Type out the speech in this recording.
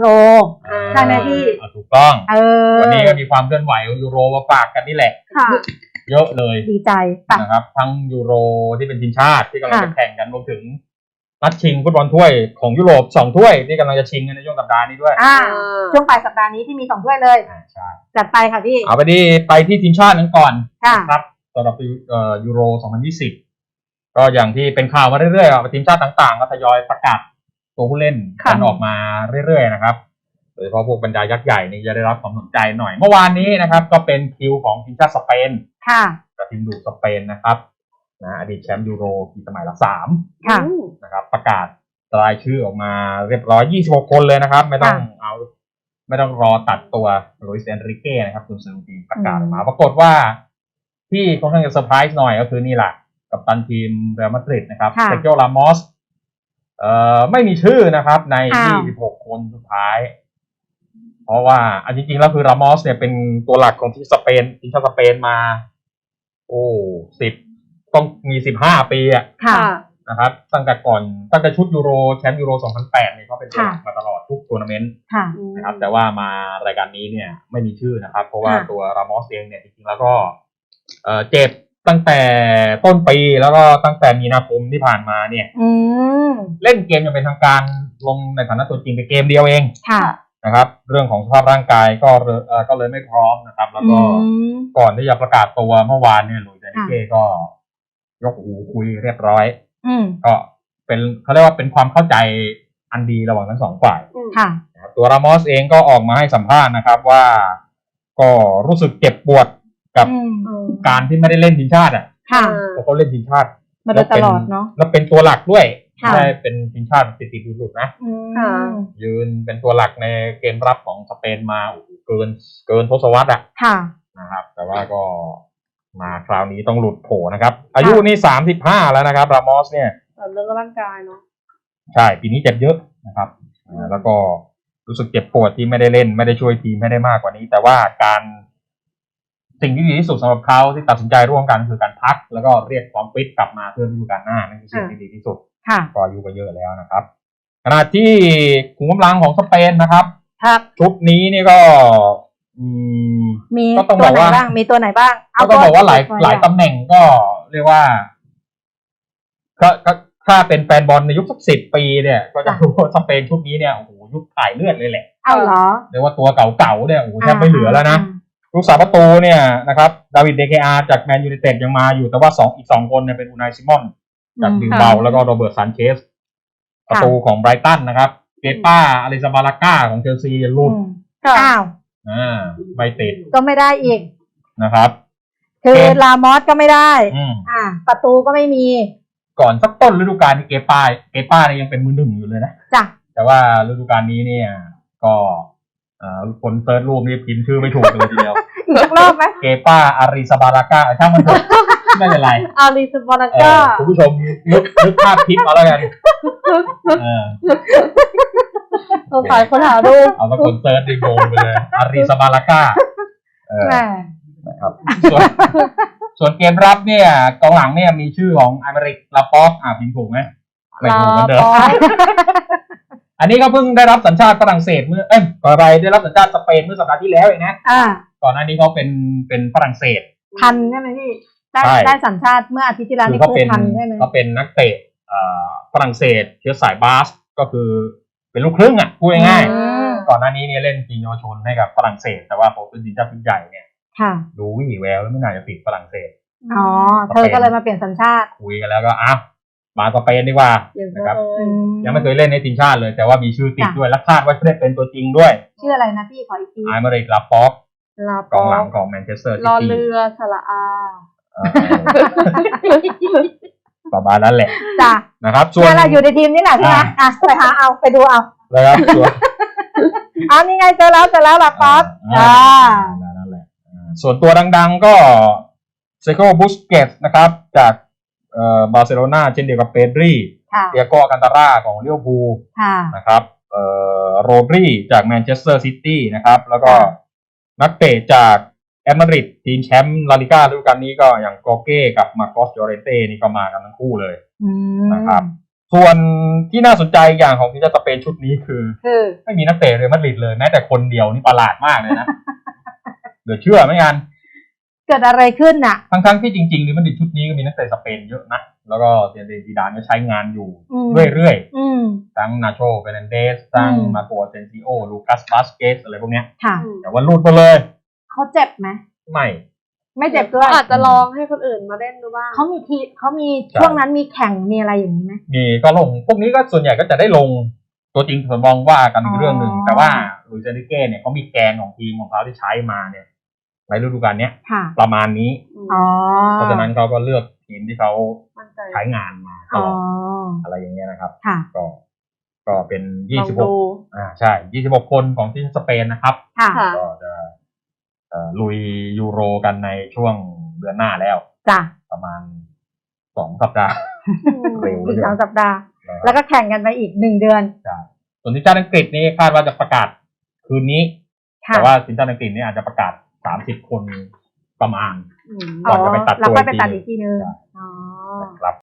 โรใช่ไหมพี่ อ่าถูกต้อง เออวันนี้ก็มีความเคลื่อนไหวยูโรมาฝากกันนี่แหละ ค่ะ เยอะเลยดีใจไป นะครับ ทั้งยูโรที่เป็นทีมชาติที่กำลังค่ะ จะแข่งกันรวมถึงนัดชิงฟุตบอลถ้วยของยุโรปสองถ้วยที่กำลังจะชิงกันในช่วงสัปดาห์นี้ด้วยอ่า ช่วงปลายสัปดาห์นี้ที่มีสองถ้วยเลย อ่าใช่จัดไปค่ะพี่ เอาไปที่ไปที่ทีมชาตินั้นก่อนค่ะ นะครับสำหรับเอ่อยูโร 2020 ก็อย่างที่เป็นข่าวมาเรื่อยๆอะทีมชาติต่างๆ ก็ทยอยประกาศ ตัวผู้เล่นค่ะกันออกมาเรื่อยๆนะครับโดยเฉพาะพวกบรรดายักษ์ใหญ่นี่จะได้รับความสนใจหน่อย เมื่อวานนี้นะครับ ก็เป็นคิวของทีมชาติสเปนค่ะกับทีมดูสเปนนะครับนะอดีตแชมป์ยูโรปีสมัยละสามค่ะอืมนะครับ ประกาศรายชื่อออกมาเรียบร้อย 26 คนเลยนะครับ ไม่ต้องค่ะเอา ไม่ต้องรอตัดตัวลุยส์เอนริเก้นะครับคุณซื้อทีมประกาศออกมาอืมปรากฏว่า ที่ค่อนข้างจะเซอร์ไพรส์หน่อยก็คือนี่แหละ กับตันทีมเรอัลมาดริดนะครับค่ะเซกิโอลามอส เอ่อไม่มีชื่อนะครับ ใน อ้าว 26 คนสุดท้าย เพราะว่าอันจริงๆแล้วคือรามอสเนี่ยเป็นตัวหลักของทีมสเปนทีมชาติสเปนมา โอ้สิบต้องมีสิบห้าปีอะค่ะ นะครับ ตั้งแต่ก่อนตั้งแต่ชุดยูโรแชมป์ยูโร 2008 เนี่ยเขาเป็นตัวหลักมาตลอดทุกทัวร์นาเมนต์ ค่ะ นะครับแต่ว่ามารายการนี้เนี่ยไม่มีชื่อนะครับ เพราะว่าค่ะ ตัวรามอสเองเนี่ยจริงๆแล้วก็เอ่อเจ็บ ตั้งแต่ต้นปีแล้วก็ตั้งแต่มีนาคมที่ผ่านมาเนี่ย อืมเล่นเกมอย่างเป็นทางการลงในฐานะตัวจริงไปเกมเดียวเองค่ะ นะครับ เรื่องของสภาพร่างกายก็เลยเอ่อก็เลยไม่พร้อมนะครับ แล้วก็อืม ก่อนที่จะประกาศตัวเมื่อวานเนี่ยหลุยส์เดนิเก้ก็ ยกหูคุยเรียบร้อย อืม ก็เป็นเขาเรียกว่าเป็นความเข้าใจอันดีระหว่างทั้งสองฝ่าย ค่ะ นะครับตัวรามอสเองก็ออกมาให้สัมภาษณ์นะครับว่า ก็รู้สึกเจ็บปวด กับอืมการที่ไม่ได้เล่นทีมชาติอะค่ะเพราะเขาเล่นทีมชาติมาโดยตลอดเนาะแล้วเป็นตัวหลักด้วยค่ะไม่ได้เป็นทีมชาติติดติดๆหลุดๆนะอืค่ะมยืนเป็นตัวหลักในเกมรับของสเปนมาโอ้โหเกินเกินทศวรรษอะค่ะนะครับ แต่ว่าก็มาคราวนี้ต้องหลุดโผนะครับ อายุนี่สามสิบห้าแล้วนะครับ รามอสเนี่ยแต่เรื่องร่างกายเนาะใช่ปีนี้เจ็บเยอะนะครับอ่าแล้วก็รู้สึกเจ็บปวดที่ไม่ได้เล่นไม่ได้ช่วยทีมให้ได้มากกว่านี้ แต่ว่าการ สิ่งที่ดีที่สุดสำหรับเขาที่ตัดสินใจร่วมกันคือการพัก แล้วก็เรียกความฟิตกลับมาเพื่อฤดูกาลหน้านั่นคือสิ่งที่ดีที่สุดค่ะก็อายุก็เยอะแล้วนะครับขณะที่ขุมกำลังของสเปนนะครับครับชุดนี้นี่ก็อืมมีก็ต้องตัวบอกไหนว่าบ้างมีตัวไหนบ้างก็ต้องบอกว่าหลายตัวหลายตำแหน่งก็เรียกว่าก็ก็ถ้าเป็นแฟนบอลในยุคสักสิบปีเนี่ย ก็จะรู้ว่าสเปนชุดนี้เนี่ยโอ้โหยุคถ่ายเลือดเลยแหละ เอาเหรอเรียกว่าตัวเก่าๆเนี่ยโอ้โหแทบไม่เหลือแล้วนะ ลูกสาวประตูเนี่ยนะครับดาวิดเดเกอาจากแมนยูไนเต็ดยังมาอยู่แต่ว่าสองอีกสองคนเนี่ยเป็นอูนายซิมอนจากอืมบิลเบาแล้วก็โรเบิร์ตซานเชสประตูของไบรตันนะครับเกป้าอลิซาบาลาก้าของเชลซีหอืลุดมค่ะอ้าวอ่าไม่ติดก็ไม่ได้อีกนะครับ คือเกมลามอสก็ไม่ได้อืมอ่า ประตูก็ไม่มี ก่อนสักต้นฤดูกาลที่เกป้าเกป้าเนี่ยยังเป็นมือหนึ่งอยู่เลยนะจ้ะแต่ว่าฤดูกาลนี้เนี่ย ก็เอ่อ คนเซิร์ชรูปนี่พิมพ์ชื่อไม่ถูกเลยทีเดียวอีกสักรอบไหมเกป้าอาริซาบาลาก้าช่างมันเถอะไม่เป็นไรอาริสบอลเอก้าอคุณผู้ชมนึกนึกภาพคลิปเอาแล้วกันเออสงสัยคนหารูปเอาว่าคนเซิร์ชดีโงงไปเลยอาริซาบาลาก้าเออแหมนะครับส่วนส่วนเกมรับเนี่ยกองหลังเนี่ยมีชื่อของอเมริกลาป็อกอ่าพิมพ์ถูกไหมไม่ถูกเหมือนเดิมลาป็ อกอันนี้ก็เพิ่งได้รับสัญชาติฝรั่งเศสเมื่อเอ้ยก่อนอะไรได้รับสัญชาติสเปนเมื่อสัปดาห์ที่แล้วเองนะอ่าก่อนหน้านี้เขาเป็นเป็นฝรั่งเศส ทันใช่ไหมพี่ได้ใช่ ได้สัญชาติเมื่ออาทิตย์ที่แล้วคือนี่เขาคืเป็อนทันใช่ไหมเขาเป็นนักเตะเอ่อฝรั่งเศสเชื้อสายบาสก็คือเป็นลูกครึ่งอะพูดง่ายอืมๆก่อนหน้านี้เนี่ยเล่นทีมเยาวชนให้กับฝรั่งเศส แต่ว่าพอเป็นทีมชาติชุดใหญ่เนี่ยค่ะดูวี่แววแล้วไม่น่าจะติดฝรั่งเศส อ๋อเธอก็เลยมาเปลี่ยนสัญชาติ คุยกันแล้วก็อ้าว มาสเปนดีกว่าอย่างนะเงี้คยรับเลยยังไม่เคยเล่นในทีมชาติเลย แต่ว่ามีชื่อติดจ้ะด้วยและคาดว่าจะได้เป็นตัวจริงด้วย ชื่ออะไรนะพี่ขออีกทีไอเมริกลาป็อกลากองหลังของแมนเชสเตอร์ซิรอตี้เรือสระอาประมาณนั้นแหละจ้ะนะครับส่วนเนี่ยแหละอยู่ในทีมนี่แหละใช่ไหมอ่าอะไปหาเอาไปดูเอานะครับส่วนเอานี่ไงเจอแล้วเจอแล้วล่ะป๊อปอ่าจ้านั่นแหละอ่าส่วนตัวดัง ๆก็เซโกบุสเกตนะครับ จากเอ่อ บาร์เซโลนาเช่นเดียวกับเปดรีค่ะเตียโกอากันตาร่าของลิเวอร์พูลค่ะนะครับเอ่อโรดรีจากแมนเชสเตอร์ซิตี้นะครับ แล้วก็ค่ะนักเตะจากแอตมาดริดทีมแชมป์ลาลิก้าฤดูกาลนี้ก็อย่างโกเก้กับมาโกสโยเรนเต้นี่ก็มากันทั้งคู่เลยอืมนะครับ ส่วนที่น่าสนใจอย่างของทีมชาติสเปนชุดนี้คือคือ ไม่มีนักเตะเรอัลมาดริดเลยแม้แต่คนเดียวนี่ประหลาดมากเลยนะเดี๋ยวเชื่อไหมกัน เกิดอะไรขึ้นน่ะ ทั้งๆที่จริงๆเรอัลมาดริดชุดนี้ก็มีนักเตะสเปนเยอะนะ แล้วก็เซียนเดนซีดานก็ใช้งานอยู่อืม เรื่อยอืม ๆ ทั้งนาโชเฟรนันเดส ทั้งอืม มาโกเซนซิโอ ลูคัสบาสเกสอะไรพวกเนี้ย ค่ะแต่ว่าลูดไปเลย เขาเจ็บไหมไม่ ไม่เจ็บด้วยอาจจะลองให้คนอื่นมาเล่นดูบ้างเขามีทีเขามีช่วงนั้นมีแข่งมีอะไรอย่างนี้ไหม มีก็ลง พวกนี้ก็ส่วนใหญ่ก็จะได้ลง ตัวจริงส่วนมองว่ากันอีกเรื่องหนึ่ง อ๋อ แต่ว่าลุยเซนริเก้เนี่ยเขามีแกนของทีมของเขาที่ใช้มาเนี่ย ในฤดูกาลเนี้ยค่ะ ประมาณนี้ อ๋อเพราะฉะนั้นเขาก็เลือกทีมที่เขามั่นใจใช้งานมาตอ๋อลอดอะไรอย่างเงี้ยนะครับ ค่ะก็ ก็เป็นยี่ลองสิบหดูกอ่าใช่ยี่สิบหกคนของทีมสเปนนะครับ ค่ะค่ะ ก็จะเอ่อลุยยูโรกันในช่วงเดือนหน้าแล้ว จ้ะประมาณสองสัปดาห์ เร็วอีกสองสัปดาห์ นะคแล้รับวก็แข่งกันไปอีกหนึ่งเดือน ใช่ส่วนทีมชาติอังกฤษนี่คาดว่าจะประกาศคืนนี้ ค่ะ แต่ว่าทีมชาติอังกฤษนี่อาจจะประกาศ สามสิบคนประมาณก่อนจะไปตัดตัวดีกทีนึงนะครับ